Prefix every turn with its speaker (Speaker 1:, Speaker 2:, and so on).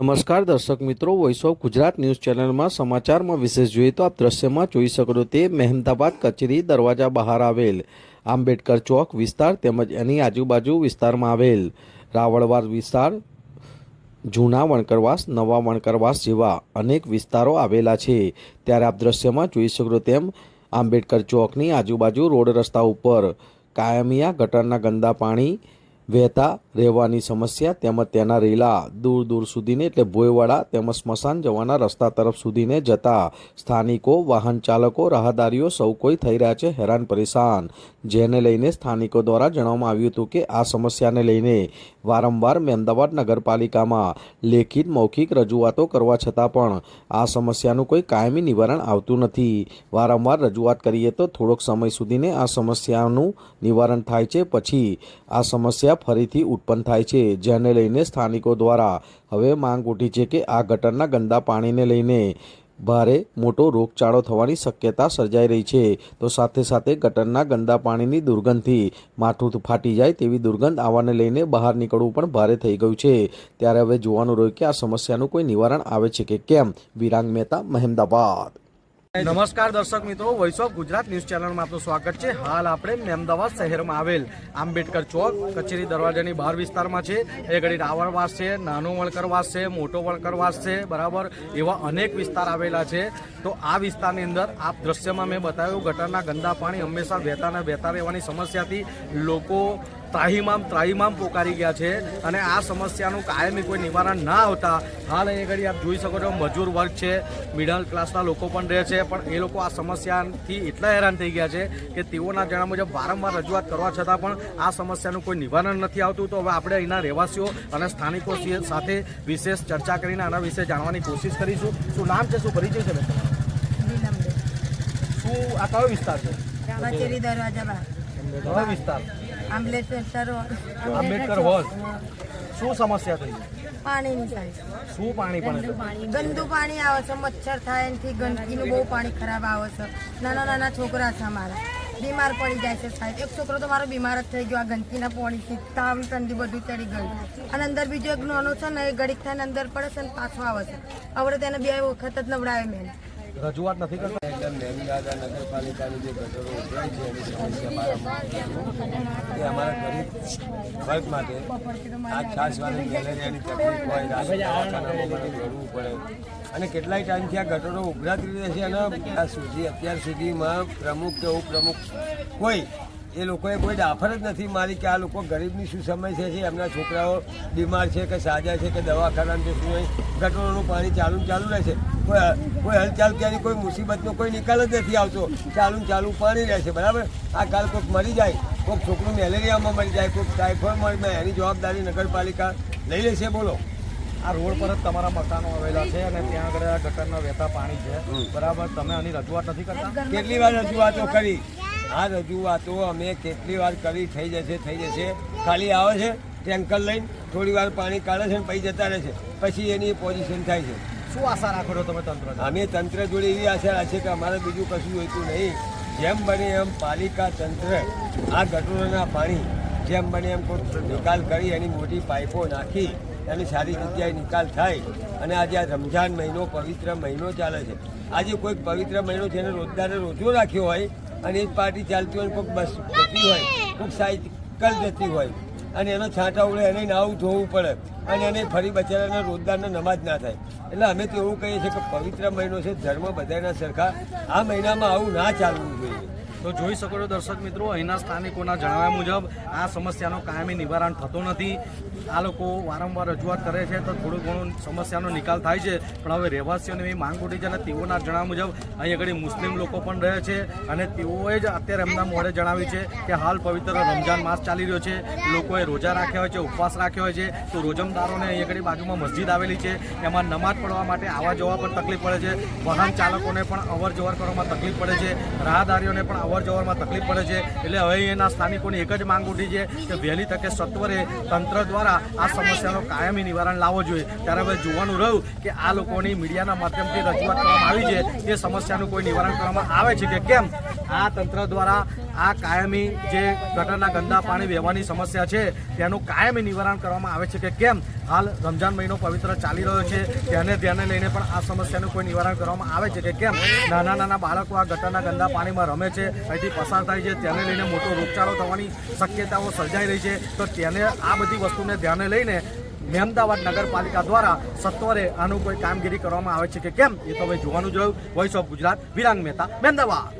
Speaker 1: નમસ્કાર દર્શક મિત્રો વોઇસ ઓફ ગુજરાત ન્યૂઝ ચેનલમાં સમાચારમાં વિશેષ જોઈએ તો આપ દ્રશ્યમાં જોઈ શકો તે મહેમદાબાદ કચેરી દરવાજા બહાર આવેલ. આંબેડકર ચોક વિસ્તાર તેમજ એની આજુબાજુ વિસ્તારમાં આવેલ. રાવળવાડ વિસ્તાર, જૂના વણકરવાસ, નવા વણકરવાસ જેવા અનેક વિસ્તારો આવેલા છે. ત્યારે આપ દ્રશ્યમાં જોઈ શકો તેમ આંબેડકર ચોકની આજુબાજુ રોડ રસ્તા ઉપર કાયમિયા ગટરના ગંદા પાણી વહેતા રહેવાની સમસ્યા તેમજ તેના રેલા દૂર દૂર સુધીને એટલે ભોયવાડા તેમજ સ્મશાન જવાના રસ્તા તરફ સુધીને જતા સ્થાનિકો, વાહન ચાલકો, રાહદારીઓ સૌ કોઈ થઈ રહ્યા છે હેરાન પરેશાન. જેને લઈને સ્થાનિકો દ્વારા જણાવવામાં આવ્યું હતું કે આ સમસ્યાને લઈને વારંવાર મહેમદાવાદ નગરપાલિકામાં લેખિત મૌખિક રજૂઆતો કરવા છતાં પણ આ સમસ્યાનું કોઈ કાયમી નિવારણ આવતું નથી. વારંવાર રજૂઆત કરીએ તો થોડોક સમય સુધીને આ સમસ્યાનું નિવારણ થાય છે. પછી આ સમસ્યા ફરીથી ઉત્પન્ન થાય છે, જેને લઈને સ્થાનિકો દ્વારા હવે માંગ ઉઠી છે કે આ ગટરના ગંદા પાણીને લઈને ભારે મોટો રોગચાળો થવાની શક્યતા સર્જાઈ રહી છે. તો સાથે સાથે ગટરના ગંદા પાણીની દુર્ગંધથી માથું ફાટી જાય તેવી દુર્ગંધ આવવાને લઈને બહાર નીકળવું પણ ભારે થઈ ગયું છે. ત્યારે હવે જોવાનું રહ્યું કે આ સમસ્યાનું કોઈ નિવારણ આવે છે કે કેમ? વિરાંગ મહેતા મહેમદાબાદ
Speaker 2: નમસ્કાર દર્શક મિત્રો વોઇસ ઓફ ગુજરાત ન્યૂઝ ચેનલમાં આપનું સ્વાગત છે. હાલ આપણે અમદાવાદ શહેરમાં આવેલ આંબેડકર ચોક કચેરી દરવાજાની બહાર વિસ્તારમાં છે. એ ઘડી રાવણવાસ છે, નાનો વણકરવાસ છે, મોટો વણકરવાસ છે, બરાબર? એવા અનેક વિસ્તાર આવેલા છે. તો આ વિસ્તારની અંદર આપ દ્રશ્યમાં મેં બતાવ્યું, ગટરના ગંદા પાણી હંમેશા વહેતાના વહેતા રહેવાની સમસ્યાથી લોકો ત્રાહીમામ ત્રાહીમામ પોકારી ગયા છે અને આ સમસ્યાનું કાયમી કોઈ નિવારણ ના આવતા હાલ અહીં ઘડી આપ જોઈ શકો છો મજૂર વર્ગ છે મિડલ ક્લાસના લોકો પણ રહે છે પણ એ લોકો આ સમસ્યાથી એટલા હેરાન થઈ ગયા છે કે તેઓના જણા મુજબ વારંવાર રજૂઆત કરવા છતાં પણ આ સમસ્યાનું કોઈ નિવારણ નથી આવતું. તો હવે આપણે અહીંના રહેવાસીઓ અને સ્થાનિકો સાથે વિશેષ ચર્ચા કરીને આના વિશે જાણવાની કોશિશ કરીશું. શું નામ છે શું પરિચય છે શું આ કયો વિસ્તાર છે?
Speaker 3: દરવાજા
Speaker 2: વિસ્તાર?
Speaker 3: આંબલેશ્વર
Speaker 2: આંબેડકર હોલ શું સમસ્યા થઈ
Speaker 3: પાણીની થાય
Speaker 2: શું પાણી પણ.
Speaker 3: ગંદુ પાણી આવે છે મચ્છર થાય એનાથી ગંદકીનું બહુ પાણી ખરાબ આવે છે. નાના નાના છોકરા છે અમારા. બીમાર પડી જાય છે સાહેબ. એક છોકરો તો મારો બીમાર જ થઈ ગયો. આ ગંદકીના પાણીથી તાવ ઠંડી બધું ચડી ગયું. અને અંદર બીજો એક નાનો છે ને એ ગડીક થાય અંદર પડે છે ને પાછો આવે છે. હવે તેને બે વખત જ નવડાવે મેં.
Speaker 2: રજૂઆત નથી કરતા?
Speaker 4: એટલે મેમદાદા નગરપાલિકાની જે ગટરો ઉભરાય છે, એની સમસ્યા બારંવાર એ અમારા ગરીબ વર્ગ માટે આ છાસવાળી મેલેરિયાની તકલીફ હોય દવાખાનામાં મને દોડવું પડે. અને કેટલાય ટાઈમથી આ ગટરો ઉભરાતી રહે છે અને આ સુધી, અત્યાર સુધીમાં પ્રમુખ કે ઉપપ્રમુખ કોઈ એ લોકોએ કોઈ ડાફર જ નથી મારી કે આ લોકો ગરીબની શું સમસ્યા છે એમના છોકરાઓ બીમાર છે કે સાજા છે કે દવાખાનામાં છે શું હોય? ગટરોનું પાણી ચાલુ ને ચાલુ રહે છે કોઈ કોઈ હલચાલ ક્યાંની કોઈ મુસીબતનો કોઈ નિકાલ જ નથી આવતો. ચાલુ ચાલુ પાણી રહે છે બરાબર? આ કાલ કોઈક મરી જાય કોઈક છોકરું મેલેરિયામાં મરી જાય કોઈક ટાઈફોઈડ મરી જાય એની જવાબદારી નગરપાલિકા લઈ લેશે બોલો.
Speaker 2: આ રોડ પર જ તમારા મકાનો આવેલા છે અને ત્યાં આગળ આ ગટરના વહેતા પાણી છે. બરાબર? તમે આની રજૂઆત નથી કરતા?
Speaker 4: કેટલી વાર રજૂઆતો કરી? આ રજૂઆતો અમે કેટલી વાર કરી થઈ જશે થઈ જશે. ખાલી આવે છે ટેન્કર લઈને થોડી વાર પાણી કાઢે છે અને પછી જતા રહે છે. પછી એની પોઝિશન થાય છે.
Speaker 2: શું આશા રાખો છો તમે તંત્ર
Speaker 4: અમે તંત્ર જોડે એવી આશા રાખીએ કે અમારે બીજું કશું જોઈતું નહીં. જેમ બને એમ પાલિકા તંત્ર આ ગટરોના પાણી જેમ બને એમ કોઈ નિકાલ કરી એની મોટી પાઇપો નાખી એની સારી જગ્યાએ નિકાલ થાય. અને આજે આ રમઝાન મહિનો પવિત્ર મહિનો ચાલે છે. આજે કોઈક પવિત્ર મહિનો છે એને રોજદારે રોજો રાખ્યો હોય અને એ પાર્ટી ચાલતી હોય કોઈક બસ જતી હોય, કોઈક સાયકલ જતી હોય, અને એનો છાંટા ઉડે, એને નાવું ધોવું પડે, અને એને ફરી બચારાના રોજદારનો નમાજ ના થાય. એટલે અમે તો એવું કહીએ છીએ કે પવિત્ર મહિનો છે, ધર્મ બધાના સરખા. આ મહિનામાં આવું ના ચાલવું જોઈએ.
Speaker 2: તો જોઈ શકો છો દર્શક મિત્રો, અહીંના સ્થાનિકોના જણાવ્યા મુજબ આ સમસ્યાનો કાયમી નિવારણ થતો નથી. આ લોકો વારંવાર રજૂઆત કરે છે તો થોડું ઘણું સમસ્યાનો નિકાલ થાય છે. પણ હવે રહેવાસીઓને એવી માંગ ઉઠી છે અને તેઓના જણાવ્યા મુજબ અહીં આગળ મુસ્લિમ લોકો પણ રહે છે અને તેઓએ જ અત્યારે એમના મોડે જણાવ્યું છે કે હાલ પવિત્ર રમજાન માસ ચાલી રહ્યો છે. લોકોએ રોજા રાખ્યા હોય છે, ઉપવાસ રાખ્યો હોય છે, તો રોજમદારોને અહીં આગળ બાજુમાં મસ્જિદ આવેલી છે. એમાં નમાજ પડવા માટે આવવા જવા પણ તકલીફ પડે છે. વાહન ચાલકોને પણ અવર જવર કરવામાં તકલીફ પડે છે. રાહદારીઓને પણ અવર જવરમાં તકલીફ પડે છે. એટલે હવે એના સ્થાનિકોની એક જ માંગ ઉઠી છે કે વહેલી તકે સત્વરે તંત્ર દ્વારા આ સમસ્યાનો કાયમી નિવારણ લાવવો જોઈએ. ત્યારે હવે જોવાનું રહ્યું કે આ લોકોની મીડિયાના માધ્યમથી રજૂઆત કરવામાં આવી છે. એ સમસ્યાનું કોઈ નિવારણ કરવામાં આવે છે કે કેમ? આ તંત્ર દ્વારા આ કાયમી જે ગટરના ગંદા પાણી વહેવાની સમસ્યા છે, તેનું કાયમી નિવારણ કરવામાં આવે છે કે કેમ? હાલ રમજાન મહિનો પવિત્ર ચાલી રહ્યો છે, તેને ધ્યાને લઈને પણ આ સમસ્યાનું કોઈ નિવારણ કરવામાં આવે છે કે કેમ? નાના નાના બાળકો આ ગટરના ગંદા પાણીમાં રમે છે, અહીંથી પસાર થાય છે, તેને લઈને મોટો રોગચાળો થવાની શક્યતાઓ સર્જાઈ રહી છે. તો તેને આ બધી વસ્તુને ધ્યાને લઈને મહેમદાવાદ નગરપાલિકા દ્વારા સત્વરે આનું કોઈ કામગીરી કરવામાં આવે છે કે કેમ? એ તો હવે જોવાનું જ રહ્યું. Voice of Gujarat, Virang Mehta Mehmedabad